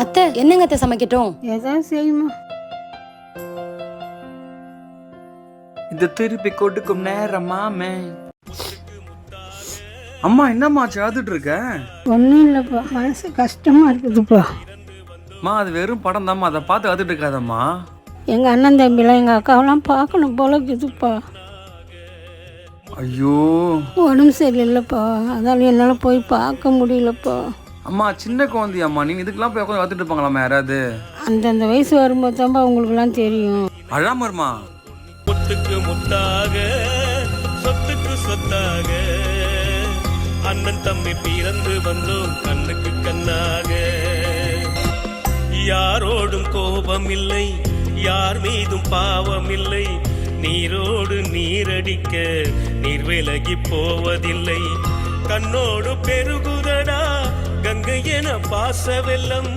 அத்தை என்னங்க அத்தை சமைக்கட்டும்? ஏதாவது செய்யுமா? இது திருப்பி கொடுக்கும் நேரமாமே அம்மா? என்னம்மா சாதுட்டு இருக்க? ஒன்றும் இல்லைப்பா. மனசு கஷ்டமா இருக்குதுப்பா. அம்மா அது வெறும் படம் தாம்மா. அதை பார்த்து அழுதுட்டு இருக்காதம்மா. எங்கள் அண்ணன் தம்பிலாம் எங்கள் அக்காவெல்லாம் பார்க்கணும் போல இருக்குதுப்பா. ஐயோ. உடம்பு சரியில்லைப்பா. அதால என்னால் போய் பார்க்க முடியலப்பா. அம்மா சின்ன குழந்தையம்மா நீங்க இதுக்கெல்லாம் போய் உட்காந்து பார்த்துட்டு இருப்பாங்களாம்மா யாராவது? அந்தந்த வயசு வரும்போது தான்ப்பா உங்களுக்குலாம் தெரியும். அழாம இருமா? முத்துக்கு முத்தாக சொத்துக்கு சொத்தாக. அண்ணன் தம்பி பிறந்து வந்தோம் கண்ணுக்கு கண்ணாக. யாரோடும் கோபம் இல்லை யார் மீதும் பாவம் இல்லை நீரோடு நீரடிக்க நீர் விலகி போவதில்லை. கண்ணோடு பெருகுதடா கங்கை என பாச வெள்ளம்